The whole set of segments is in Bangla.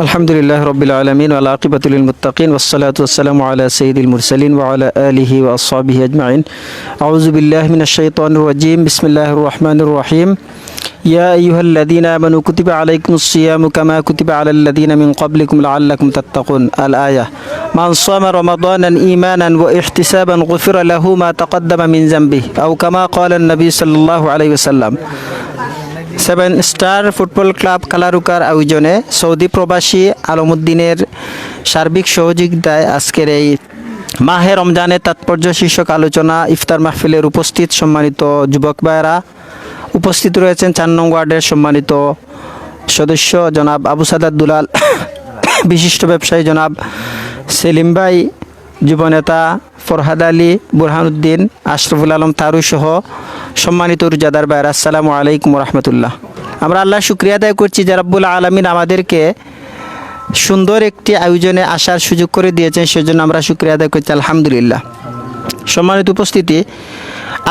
الحمد لله رب العالمين والعاقبة للمتقين والصلاة والسلام على سيد المرسلين وعلى آله وأصحابه أجمعين أعوذ بالله من الشيطان الرجيم بسم الله الرحمن الرحيم يا أيها الذين آمنوا كتب عليكم الصيام كما كتب على الذين من قبلكم لعلكم تتقون الآية من صام رمضانا إيمانا واحتسابا غفر له ما تقدم من ذنبه أو كما قال النبي صلى الله عليه وسلم সেভেন স্টার ফুটবল ক্লাব কালারুকার আয়োজনে সৌদি প্রবাসী আলমুদ্দিনের সার্বিক সহযোগিতায় আজকের এই মাহে রমজানের তাৎপর্য শীর্ষক আলোচনা ইফতার মাহফিলের উপস্থিত সম্মানিত যুবক ভাইয়েরা উপস্থিত রয়েছেন চার নং ওয়ার্ডের সম্মানিত সদস্য জনাব আবু সাদাত দুলাল, বিশিষ্ট ব্যবসায়ী জনাব সেলিম ভাই, যুবনেতা ফরহাদ আলী, বুরহানুদ্দিন, আশরফুল আলম তারু সহ সম্মানিত রুজাদার ভাইয়ের, আসসালামু আলাইকুম রহমতুল্লাহ। আমরা আল্লাহ শুক্রিয়া আদায় করছি যে রাব্বুল আলমিন আমাদেরকে সুন্দর একটি আয়োজনে আসার সুযোগ করে দিয়েছেন, সেজন্য আমরা শুক্রিয়া আদায় করছি, আলহামদুলিল্লাহ। সম্মানিত উপস্থিতি,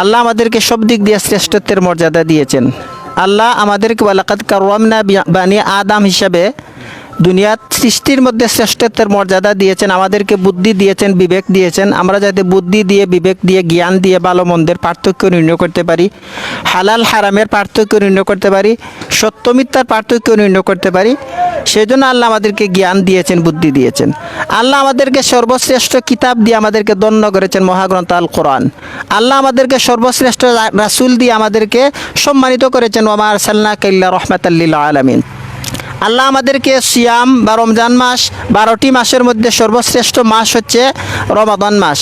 আল্লাহ আমাদেরকে সব দিক দিয়ে শ্রেষ্ঠত্বের মর্যাদা দিয়েছেন। আল্লাহ আমাদেরকে ওয়ালাকাত কারওয়ামনা আদাম হিসাবে দুনিয়ার সৃষ্টির মধ্যে শ্রেষ্ঠত্বের মর্যাদা দিয়েছেন, আমাদেরকে বুদ্ধি দিয়েছেন, বিবেক দিয়েছেন। আমরা যাতে বুদ্ধি দিয়ে, বিবেক দিয়ে, জ্ঞান দিয়ে, ভালো মন্দের পার্থক্য নির্ণয় করতে পারি, হালাল হারামের পার্থক্য নির্ণয় করতে পারি, সত্য মিথ্যার পার্থক্য নির্ণয় করতে পারি, সেজন্য আল্লাহ আমাদেরকে জ্ঞান দিয়েছেন, বুদ্ধি দিয়েছেন। আল্লাহ আমাদেরকে সর্বশ্রেষ্ঠ কিতাব দিয়ে আমাদেরকে দণ্ড করেছেন, মহাগ্রন্থ আল কোরআন। আল্লাহ আমাদেরকে সর্বশ্রেষ্ঠ রাসূল দিয়ে আমাদেরকে সম্মানিত করেছেন ওমার সাল্লা কাল্লা রহমাতাল্লিল আলমিন। আল্লাহ আমাদেরকে সিয়াম বা রমজান মাস বারোটি মাসের মধ্যে সর্বশ্রেষ্ঠ মাস হচ্ছে রমাদান মাস।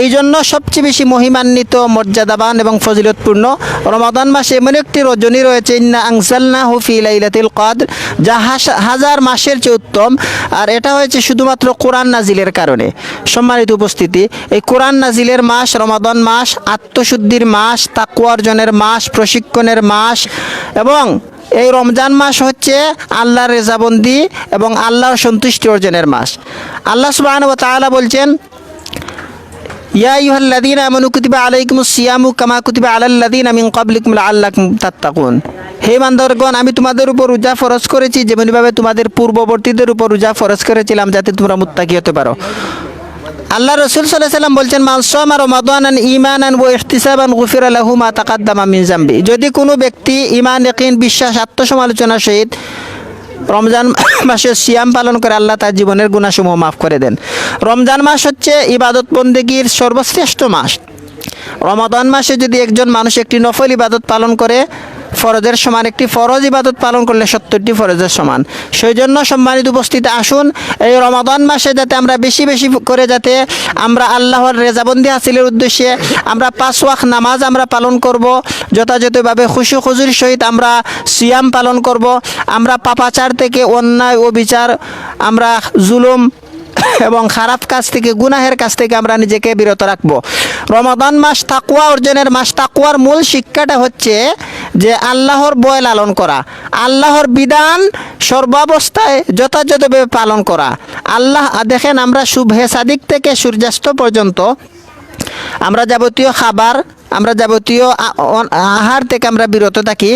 এই জন্য সবচেয়ে বেশি মহিমান্বিত, মর্যাদাবান এবং ফজিলতপূর্ণ রমাদান মাসে এমন একটি রজনী রয়েছে, ইন্না আংসালনা হুফি যা হাজার মাসের চেয়ে উত্তম। আর এটা হয়েছে শুধুমাত্র কোরআন নাজিলের কারণে। সম্মানিত উপস্থিতি, এই কোরআন নাজিলের মাস, রমাদান মাস, আত্মশুদ্ধির মাস তাকু অর্জনের মাস, প্রশিক্ষণের মাস এবং এই রমজান মাস হচ্ছে আল্লাহর রেজাবন্দি এবং আল্লাহর সন্তুষ্টি অর্জনের মাস। আল্লাহ সুবাহ তাআলা বলছেন, ইয়া আইয়ুহাল্লাযীনা আমানু কুতিবা আলাইকুমুস সিয়ামু কামা কুতিবা আলাল্লাযীনা মিন ক্বাবলিকুম লাআল্লাকুম তাত্তাকুন। হে বান্দরগণ আমি তোমাদের উপর রোজা ফরজ করেছি, যেমনিভাবে তোমাদের পূর্ববর্তীদের উপর রোজা ফরজ করেছিলাম, যাতে তোমরা মুত্তাকি হতে পারো। আল্লাহ রসুল সাল্লাম বলছেন মানসামা রমাদান ইমানান ও ইহতিসাবান গুফির আলাহু মা তাকাদ্দামা মিন জাম্বি। যদি কোনো ব্যক্তি ইমান একিন বিশ্বাস, আত্মসমালোচনার সহিত রমজান মাসে সিয়াম পালন করে আল্লাহ তার জীবনের গুণাসমূহ মাফ করে দেন। রমজান মাস হচ্ছে ইবাদত বন্দেগীর সর্বশ্রেষ্ঠ মাস। রমাদান মাসে যদি একজন মানুষ একটি নফল ইবাদত পালন করে ফরজের সমান, একটি ফরজ ইবাদত পালন করলে সত্তরটি ফরজের সমান। সেই জন্য সম্মানিত উপস্থিত আসুন, এই রমাদান মাসে যাতে আমরা বেশি বেশি করে যাতে আমরা আল্লাহর রেজাবন্দি হাসিলের উদ্দেশ্যে আমরা পাঁচ ওয়াক নামাজ আমরা পালন করব, যথাযথভাবে খুশি খুজুর সহিত আমরা সিয়াম পালন করব, আমরা পাপাচার থেকে অন্যায় ও বিচার, আমরা জুলুম এবং খারাপ কাজ থেকে, গুনাহের কাছ থেকে আমরা নিজেকে বিরত রাখব। রমাদান মাস তাকুয়া অর্জনের মাস তাকুয়ার মূল শিক্ষাটা হচ্ছে যে আল্লাহর বয় লালন করা। আল্লাহর বিধান সর্বাবস্থায় যথাযথভাবে পালন করা। আল্লাহ, দেখেন আমরা শুভে সাদিক থেকে সূর্যাস্ত পর্যন্ত আমরা যাবতীয় খাবার, আমরা যাবতীয় আহার থেকে আমরা বিরত থাকি।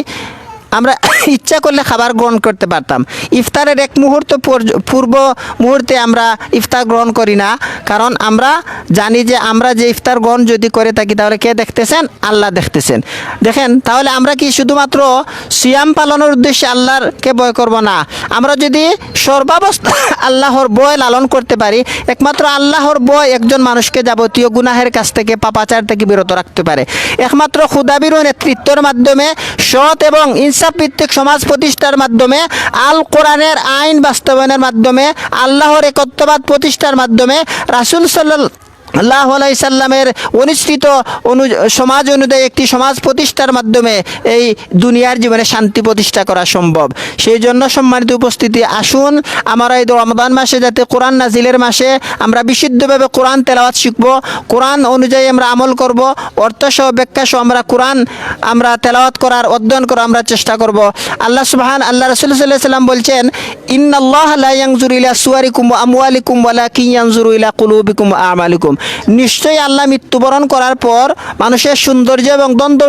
আমরা ইচ্ছা করলে খাবার গ্রহণ করতে পারতাম। ইফতারের এক মুহূর্ত পর- পূর্ব মুহূর্তে আমরা ইফতার গ্রহণ করি না, কারণ আমরা জানি যে আমরা যে ইফতার গ্রহণ যদি করে থাকি, তাহলে কে দেখতেছেন? আল্লাহ দেখতেছেন। দেখেন, তাহলে আমরা কি শুধুমাত্র সিয়াম পালনের উদ্দেশ্যে আল্লাহরকে ভয় করব না? আমরা যদি সর্বাবস্থা আল্লাহর বয় লালন করতে পারি, একমাত্র আল্লাহর বয় একজন মানুষকে যাবতীয় গুনাহের কাছ থেকে, পাপাচার থেকে বিরত রাখতে পারে। একমাত্র খুদাবির নেতৃত্বের মাধ্যমে সৎ এবং ইনসাফ ভিত্তিক সমাজ প্রতিষ্ঠার মাধ্যমে আল কোরআনের আইন বাস্তবায়নের মাধ্যমে, আল্লাহর একত্ববাদ প্রতিষ্ঠার মাধ্যমে রাসুল সাল্লাহ আল্লাহ আলাই সাল্লামের অনুসৃত অনু, সমাজ অনুযায়ী একটি সমাজ প্রতিষ্ঠার মাধ্যমে এই দুনিয়ার জীবনে শান্তি প্রতিষ্ঠা করা সম্ভব। সেই জন্য সম্মানিত উপস্থিতি, আসুন আমরা এই রমদান মাসে যাতে কোরআন নাজিলের মাসে আমরা বিশুদ্ধভাবে কোরআন তেলাওয়াত শিখব, কোরআন অনুযায়ী আমরা আমল করব, অর্থসহ ব্যাখ্যাসহ আমরা কোরআন আমরা তেলাওয়াত করার অধ্যয়ন করার আমরা চেষ্টা করব। আল্লাহ সুবহান, আল্লাহ রসুল সাল্লাহ সাল্লাম বলছেন, ইন্নাল্লাহ লা ইয়ানজুরু ইলা সুয়ারিকুম ওয়া আমওয়ালিকুম ওয়ালাকিন ইয়ানজুরু ইলা কুলুবিকুম আমালিকুম। নিশ্চয়ই আল্লাহ মৃত্যুবরণ করার পর মানুষের সৌন্দর্য এবং দ্বন্দ্ব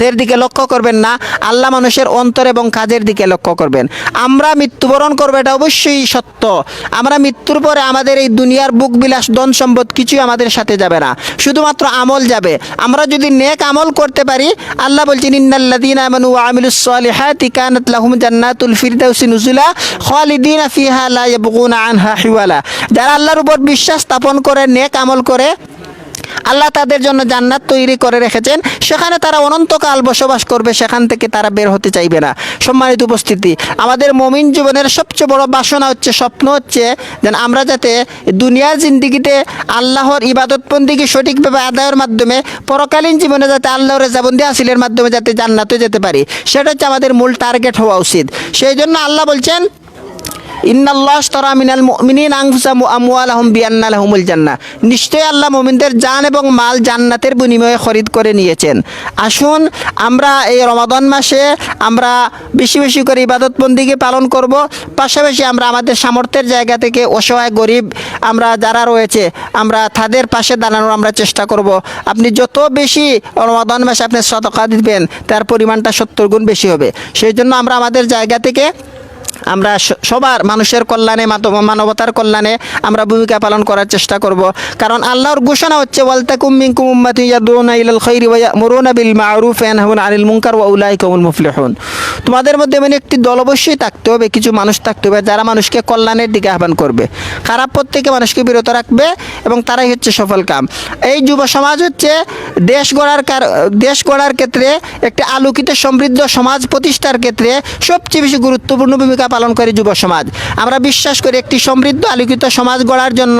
এর দিকে লক্ষ্য করবেন না, আল্লাহ মানুষের অন্তর এবং কাজের দিকে লক্ষ্য করবেন। আমরা মৃত্যুবরণ করব, এটা অবশ্যই সত্য। আমরা মৃত্যুর পরে আমাদের এই দুনিয়ার বুক বিলাস, ধন সম্পদ কিছুই আমাদের সাথে যাবে না। শুধুমাত্র আমল যাবে। আমরা যদি নেক আমল করতে পারি, আল্লাহ বলছেন লা যারা আল্লাহর উপর বিশ্বাস স্থাপন করে, নেক আমল করে আল্লাহ তাদের জন্য জান্নাত তৈরি করে রেখেছেন। সেখানে তারা অনন্তকাল বসবাস করবে, সেখান থেকে তারা বের হতে চাইবে না। সম্মানিত উপস্থিতি, আমাদের মমিন জীবনের সবচেয়ে বড় বাসনা হচ্ছে, স্বপ্ন হচ্ছে যেন আমরা যাতে দুনিয়ার জিন্দিগিতে আল্লাহর ইবাদতবন্দিকে সঠিকভাবে আদায়ের মাধ্যমে, পরকালীন জীবনে যাতে আল্লাহর রেজাবন্দি হাসিলের মাধ্যমে যাতে জান্নাতে যেতে পারি। সেটা হচ্ছে আমাদের মূল টার্গেট হওয়া উচিত। সেই জন্য আল্লাহ বলছেন নিশ্চয়ই আল্লাহ মুমিনদের জান এবং মাল জান্নাতের বিনিময়ে খরিদ করে নিয়েছেন। আসুন, আমরা এই রমাদান মাসে আমরা বেশি বেশি করে ইবাদতবন্দিকে পালন করব। পাশাপাশি আমরা আমাদের সামর্থ্যের জায়গা থেকে অসহায় গরিব আমরা যারা রয়েছে, আমরা তাদের পাশে দাঁড়ানোর আমরা চেষ্টা করব। আপনি যত বেশি রমাদান মাসে আপনি শতকা দিবেন, তার পরিমাণটা সত্তর গুণ বেশি হবে। সেই জন্য আমরা আমাদের জায়গা থেকে আমরা সবার মানুষের কল্যাণে মানবতার কল্যাণে আমরা ভূমিকা পালন করার চেষ্টা করব। কারণ আল্লাহর ঘোষণা হচ্ছে, ওয়ালতাকুম মিনকুম উম্মাতুন ইয়াদুনা ইলাল খাইরি ওয়া ইয়ামুরুনা বিল মা'রুফ ওয়া ইয়ানহাউনা আনিল মুনকার ওয়া উলাইকা হুমুল মুফলিহুন। তোমাদের মধ্যে এমন একটি দল অবশ্যই থাকতে হবে, কিছু মানুষ থাকতে হবে, যারা মানুষকে কল্যাণের দিকে আহ্বান করবে। খারাপ পথ থেকে মানুষকে বিরত রাখবে এবং তারাই হচ্ছে সফল কাম। এই যুব সমাজ হচ্ছে দেশ গড়ার কার দেশ গড়ার ক্ষেত্রে একটি আলোকিত সমৃদ্ধ সমাজ প্রতিষ্ঠার ক্ষেত্রে সবচেয়ে বেশি গুরুত্বপূর্ণ ভূমিকা পালন করে যুব সমাজ। আমরা বিশ্বাস করি একটি সমৃদ্ধ, আলোকিত সমাজ গড়ার জন্য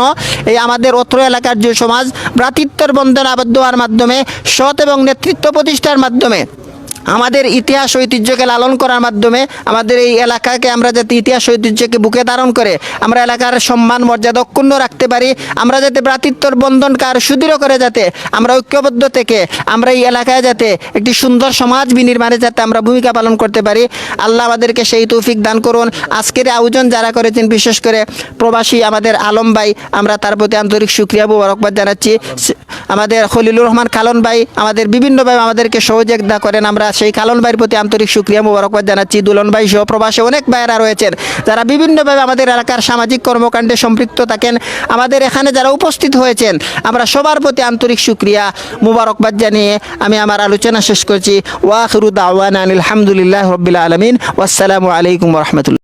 এই আমাদের অত্র এলাকার যে সমাজ, ভ্রাতৃত্বের বন্ধন আবদ্ধ হওয়ার মাধ্যমে, সৎ এবং নেতৃত্ব প্রতিষ্ঠার মাধ্যমে আমাদের ইতিহাস ঐতিহ্যকে লালন করার মাধ্যমে আমাদের এই এলাকাকে আমরা যাতে ইতিহাস ঐতিহ্যকে বুকে ধারণ করে আমরা এলাকার সম্মান, মর্যাদা অক্ষুণ্ণ রাখতে পারি, আমরা যাতে ভ্রাতৃত্বর বন্ধনকে আরও সুদৃঢ় করে যাতে আমরা ঐক্যবদ্ধ থেকে আমরা এই এলাকায় যাতে একটি সুন্দর সমাজ বিনির্মাণে যাতে আমরা ভূমিকা পালন করতে পারি। আল্লাহ আমাদেরকে সেই তৌফিক দান করুন। আজকের আয়োজন যারা করেছেন, বিশেষ করে প্রবাসী আমাদের আলম ভাই, আমরা তার প্রতি আন্তরিক সুক্রিয়া মুবারকবাদ জানাচ্ছি। আমাদের খলিলুর রহমান খালন ভাই, আমাদের বিভিন্নভাবে আমাদেরকে সহযোগিতা করেন। আমরা সেই খালন ভাইয়ের প্রতি আন্তরিক সুক্রিয়া মুবারকবাদ জানাচ্ছি। দুলন ভাই সহ প্রবাসে অনেক ভাইয়েরা রয়েছেন। যারা বিভিন্নভাবে আমাদের এলাকার সামাজিক কর্মকাণ্ডে সম্পৃক্ত থাকেন, আমাদের এখানে যারা উপস্থিত হয়েছেন, আমরা সবার প্রতি আন্তরিক সুক্রিয়া মুবারকবাদ জানিয়ে আমি আমার আলোচনা শেষ করছি। ওয়াখিরু দাওয়ানা আলহামদুলিল্লাহ রবিল আলমিন। ওয়াসালামু আলাইকুম রহমতুল্লাহ।